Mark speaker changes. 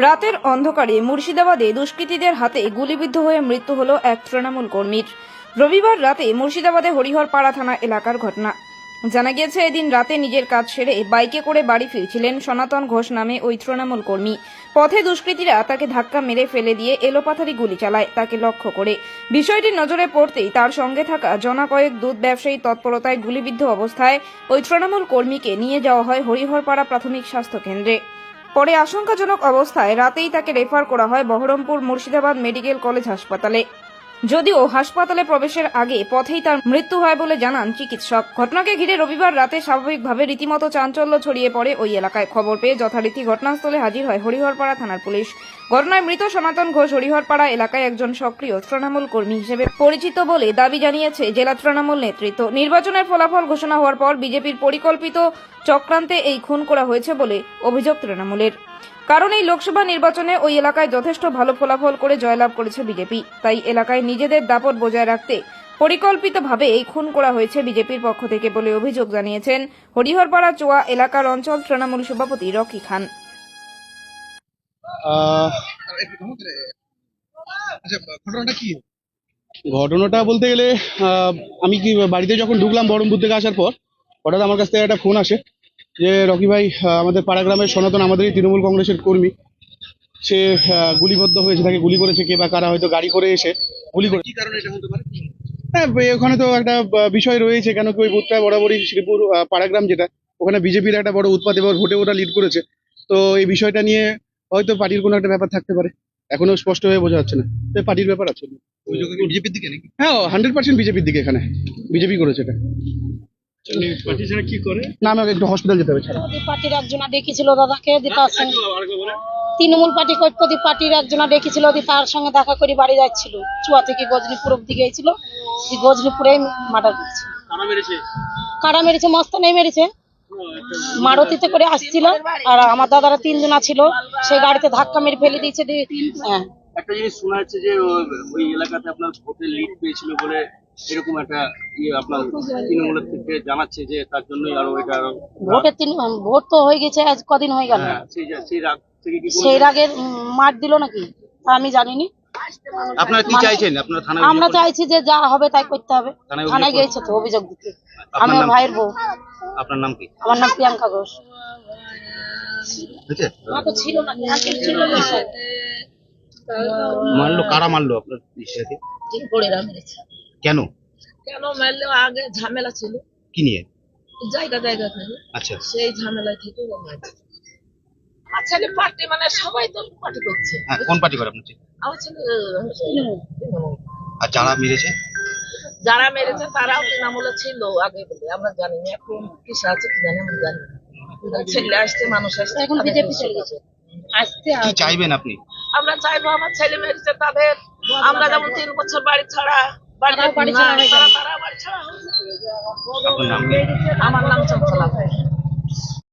Speaker 1: রাতের অন্ধকারে মুর্শিদাবাদে দুষ্কৃতীদের হাতে গুলিবিদ্ধ হয়ে মৃত্যু হল এক তৃণমূল কর্মীর। রবিবার রাতে মুর্শিদাবাদে হরিহরপাড়া থানা এলাকার ঘটনা। জানা গিয়েছে, এদিন রাতে নিজের কাজ সেরে বাইকে করে বাড়ি ফিরছিলেন সনাতন ঘোষ নামে ওই তৃণমূল কর্মী। পথে দুষ্কৃতীরা তাকে ধাক্কা মেরে ফেলে দিয়ে এলোপাথারি গুলি চালায় তাকে লক্ষ্য করে। বিষয়টি নজরে পড়তেই তার সঙ্গে থাকা জনা কয়েক দুধ ব্যবসায়ী তৎপরতায় গুলিবিদ্ধ অবস্থায় ওই তৃণমূল কর্মীকে নিয়ে যাওয়া হয় হরিহরপাড়া প্রাথমিক স্বাস্থ্য কেন্দ্রে। পরে আশঙ্কাজনক অবস্থায় রাতেই তাকে রেফার করা হয় বহরমপুর মুর্শিদাবাদ মেডিকেল কলেজ হাসপাতালে। যদিও হাসপাতালে প্রবেশের আগে পথেই তার মৃত্যু হয় বলে জানান চিকিৎসক। ঘটনাকে ঘিরে রবিবার রাতে স্বাভাবিকভাবে রীতিমতো চাঞ্চল্য ছড়িয়ে পড়ে ওই এলাকায়। খবর পেয়ে যথারীতি ঘটনাস্থলে হাজির হয় হরিহরপাড়া থানার পুলিশ। ঘটনায় মৃত সনাতন ঘোষ হরিহরপাড়া এলাকায় একজন সক্রিয় তৃণমূল কর্মী হিসেবে পরিচিত বলে দাবি জানিয়েছে জেলা তৃণমূল নেতৃত্ব। নির্বাচনের ফলাফল ঘোষণা হওয়ার পর বিজেপির পরিকল্পিত চক্রান্তে এই খুন করা হয়েছে বলে অভিযোগ তৃণমূলের। কারণ এই লোকসভা নির্বাচনে ওই এলাকায় যথেষ্ট ভালো ফলাফল করে জয়লাভ করেছে বিজেপি। তাই এলাকায় নিজেদের দাপট বজায় রাখতে পরিকল্পিতভাবে এই খুন করা হয়েছে বিজেপির পক্ষ থেকে বলে অভিযোগ জানিয়েছেন হরিহরপাড়া চোয়া এলাকার অঞ্চল তৃণমূল সভাপতি রকি খান।
Speaker 2: ঘটনাটা
Speaker 3: বলতে গেলে আমি কি বাড়িতে যখন ঢুকলাম বহরমপুর থেকে আসার পর, হঠাৎ আমার কাছ থেকে একটা ফোন আসে। যে রকি ভাই আমাদের পাড়া গ্রামের সনাতন আমাদেরই তৃণমূল কংগ্রেসের কর্মী। সে গুলিবদ্ধ হয়েছে তাকে গুলি করেছে কে বা কারা হয়তো গাড়ি করে এসে গুলি করে
Speaker 2: কি কারণে এটা হতে পারে?
Speaker 3: হ্যাঁ ওখানে তো একটা বিষয় রয়েছে কেন কি ওই বুথটায় বরাবরই শ্রীপুর পাড়াগ্রাম যেটা ওখানে বিজেপির একটা বড় উৎপাদ এবার ভোটে ওটা লিড করেছে। তো এই বিষয়টা নিয়ে হয়তো পার্টির কোনো একটা ব্যাপার থাকতে পারে। এখনও স্পষ্ট হয়ে বোঝা যাচ্ছে না। তো পার্টির ব্যাপার আছে।
Speaker 2: বিজেপির দিকে
Speaker 3: হ্যাঁ হান্ড্রেড পার্সেন্ট বিজেপির দিকে এখানে। বিজেপি করেছে এটা। না আমাকে একটু হসপিটাল যেতে হবে
Speaker 4: পার্টির একজনা ডেকেছিল দাদাকে দি তার সঙ্গে। তৃণমূল পার্টি পার্টির একজনা তার সঙ্গে দেখা করে বাড়ি যাচ্ছিল। চুয়া থেকে গজনীপুর অব্দি গিয়েছিল। দি গজনীপুরে মার্ডার করেছে।
Speaker 2: কারা মেরেছে?
Speaker 4: কারা মেরেছে মেরেছে। মারুতিতে করে আসছিল আর আমার দাদারা তিনজনা ছিল। সেই গাড়িতে ধাক্কা মেরে ফেলে দিয়েছে দি হ্যাঁ।
Speaker 5: একটা জিনিস শোনা যাচ্ছে যে ওই এলাকাতে আপনার ভোটের লিড পেয়েছিল বলে এরকম একটা ইয়ে আপনার তৃণমূলের থেকে জানাচ্ছে যে তার জন্যই আরও এটা আরও
Speaker 4: ভোটের তিন ভোট তো হয়ে গেছে আজ কদিন হয়ে গেল।
Speaker 5: হ্যাঁ সেই রাগ থেকে কি
Speaker 4: সেই রাগে মার দিল নাকি? তা আমি জানিনি।
Speaker 5: আপনারা কি চাইছেন? আপনারা থানায়
Speaker 4: আমরা চাইছি যে যা হবে তাই করতে হবে।
Speaker 5: থানায়?
Speaker 4: গেছে তো অভিযোগ দিতে। আমি ভাইয়ের বউ।
Speaker 5: আপনার নাম কি?
Speaker 4: আমার নাম প্রিয়াঙ্কা ঘোষ।
Speaker 5: বুঝছে
Speaker 4: ছিল না ছিল না।
Speaker 5: মারলো কারা মারলো আপনার
Speaker 4: মেরেছে।
Speaker 5: কেন?
Speaker 6: কেন মারলে আগে ঝামেলা ছিল।
Speaker 5: কি নিয়ে?
Speaker 6: জায়গা জায়গা থেকে।
Speaker 5: আচ্ছা।
Speaker 6: সেই ঝামেলা থেকে ও আমার ছেলে পার্টি মানে সবাই তো পার্টি করছে।
Speaker 5: হ্যাঁ কোন পার্টি করে আপনার
Speaker 6: আমার ছেলে
Speaker 5: আর যারা মেরেছে?
Speaker 6: যারা মেরেছে তারাও তৃণমূলে ছিল আগে বলে। আমরা জানি না এখন কিসে আছে কি জানি আমরা জানি ছেলে আসছে মানুষ আসছে
Speaker 4: এখন বিজেপি চলে গেছে। আসতে
Speaker 5: চাইবেন আপনি?
Speaker 6: আমরা চাইব আমার ছেলে মেরেছে তাদের। আমরা যেমন তিন বছর বাড়ি ছাড়া। আমার নাম চঞ্চলা